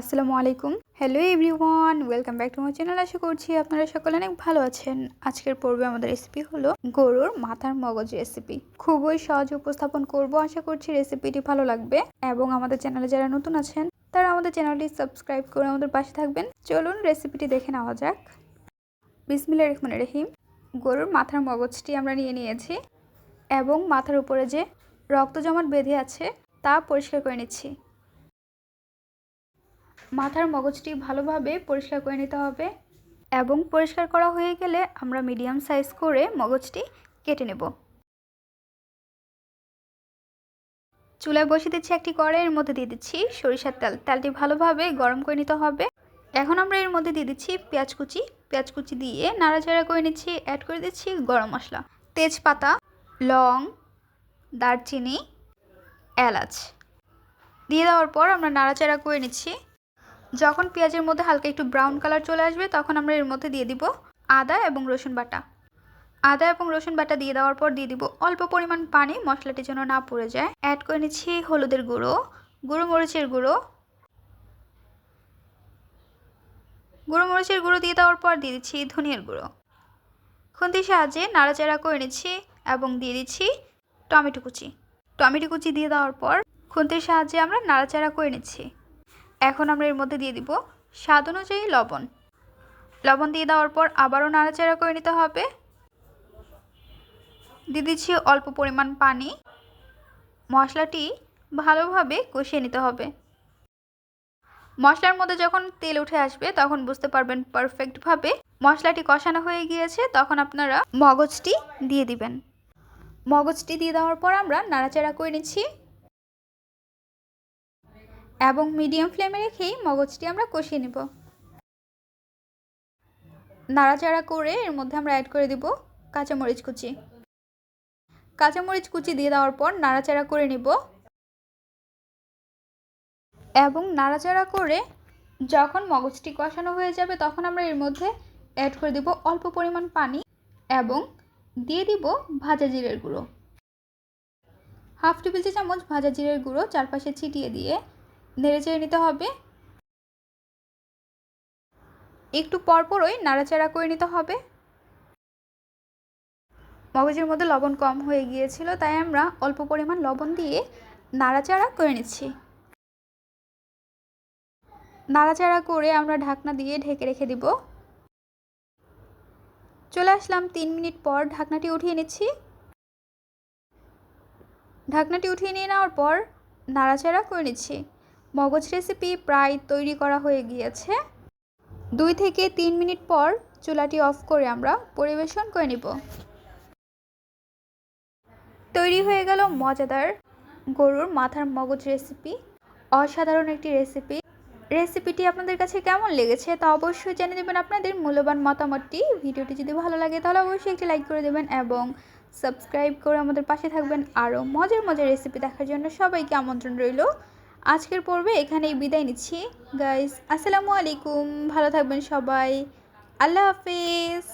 আসসালামু আলাইকুম। Hello everyone welcome back to my channel আশা করছি আপনারা সকলে অনেক ভালো আছেন। আজকের পর্বে আমাদের রেসিপি হলো গরুর মাথার মগজ রেসিপি খুবই সহজ উপস্থাপন করব, আশা করছি রেসিপিটি ভালো লাগবে। এবং আমাদের চ্যানেলে যারা নতুন আছেন, তারা আমাদের চ্যানেলটি সাবস্ক্রাইব করে আমাদের পাশে থাকবেন। চলুন রেসিপিটি দেখে নেওয়া যাক। বিসমিল্লা রহমান রহিম। গরুর মাথার মগজটি আমরা নিয়ে নিয়েছি। এবং মাথার উপরে যে রক্ত জমাট বেঁধে আছে, তা পরিষ্কার করে নিচ্ছি। মাথার মগজটি ভালোভাবে পরিষ্কার করে নিতে হবে এবং পরিষ্কার করা হয়ে গেলে আমরা মিডিয়াম সাইজ করে মগজটি কেটে নেব। চুলায় বসিয়ে দিচ্ছি একটি কড়াইয়ের মধ্যে দিয়ে দিচ্ছি সরিষার তেল। তেলটি ভালোভাবে গরম করে নিতে হবে। এখন আমরা এর মধ্যে দিয়ে দিচ্ছি পেঁয়াজ কুচি। পেঁয়াজ কুচি দিয়ে নাড়াচাড়া করে নিচ্ছি অ্যাড করে দিচ্ছি গরম মশলা। তেজপাতা, লং, দারচিনি, এলাচ। দিয়ে দেওয়ার পর আমরা নাড়াচাড়া করে নিচ্ছি যখন পেঁয়াজের মধ্যে হালকা একটু ব্রাউন কালার চলে আসবে, তখন আমরা এর মধ্যে দিয়ে দিব আদা এবং রসুন বাটা। আদা এবং রসুন বাটা দিয়ে দেওয়ার পর দিয়ে দিব অল্প পরিমাণ পানি, মশলাটি যেন না পড়ে যায়। অ্যাড করে নিচ্ছি হলুদের গুঁড়ো গুঁড়ো মরিচের গুঁড়ো। গুঁড়ো মরিচের গুঁড়ো দিয়ে দেওয়ার পর দিয়ে দিচ্ছি ধনিয়ার গুঁড়ো। খুন্তির সাহায্যে নাড়াচাড়া করে নিচ্ছি এবং দিয়ে দিচ্ছি টমেটো কুচি। টমেটো কুচি দিয়ে দেওয়ার পর খুন্তির সাহায্যে আমরা নাড়াচাড়া করে নিচ্ছি। এখন আমরা এর মধ্যে দিয়ে দিব স্বাদ অনুযায়ী লবণ। লবণ দিয়ে দেওয়ার পর আবারও নাড়াচাড়া করে নিতে হবে। দিয়ে দিচ্ছি অল্প পরিমাণ পানি। মশলাটি ভালোভাবে কষিয়ে নিতে হবে। মশলার মধ্যে যখন তেল উঠে আসবে, তখন বুঝতে পারবেন পারফেক্টভাবে মশলাটি কষানো হয়ে গিয়েছে। তখন আপনারা মগজটি দিয়ে দিবেন। মগজটি দিয়ে দেওয়ার পর আমরা নাড়াচাড়া করে নিচ্ছি। এবং মিডিয়াম ফ্লেমে রেখেই মগজটি আমরা কষিয়ে নেব। নাড়াচাড়া করে এর মধ্যে আমরা অ্যাড করে দিব কাঁচামরিচ কুচি। কাঁচামরিচ কুচি দিয়ে দেওয়ার পর নাড়াচাড়া করে নিব। এবং নাড়াচাড়া করে যখন মগজটি কষানো হয়ে যাবে তখন আমরা এর মধ্যে অ্যাড করে দিব অল্প পরিমাণ পানি এবং দিয়ে দিব ভাজা জিরের গুঁড়ো। হাফ টেবিল চামচ ভাজা জিরের গুঁড়ো চারপাশে ছিটিয়ে দিয়ে নেড়ে চেড়ে নিতে হবে। একটু পরপরই নাড়াচাড়া করে নিতে হবে। মগজের মধ্যে লবণ কম হয়ে গিয়েছিল, তাই আমরা অল্প পরিমাণ লবণ দিয়ে নাড়াচাড়া করে নিচ্ছি। নাড়াচাড়া করে আমরা ঢাকনা দিয়ে ঢেকে রেখে দিব। চলে আসলাম তিন মিনিট পর ঢাকনাটি উঠিয়ে নিচ্ছি। ঢাকনাটি উঠিয়ে নিয়ে নেওয়ার পর নাড়াচাড়া করে নিচ্ছি। মগজ রেসিপি প্রায় তৈরি করা হয়ে গিয়েছে। দুই থেকে তিন মিনিট পর চুলাটি অফ করে আমরা পরিবেশন করে নিব। তৈরি হয়ে গেল মজাদার গরুর মাথার মগজ রেসিপি অসাধারণ একটি রেসিপি রেসিপিটি আপনাদের কাছে কেমন লেগেছে তা অবশ্যই জেনে দেবেন আপনাদের মূল্যবান মতামতটি। ভিডিওটি যদি ভালো লাগে তাহলে অবশ্যই একটি লাইক করে দেবেন এবং সাবস্ক্রাইব করে আমাদের পাশে থাকবেন। আরও মজার মজার রেসিপি দেখার জন্য সবাইকে আমন্ত্রণ রইল। আজকের পর্বে এখানেই বিদায় নিচ্ছি। গাইস আসসালামু আলাইকুম। ভালো থাকবেন সবাই। আল্লাহ হাফিজ।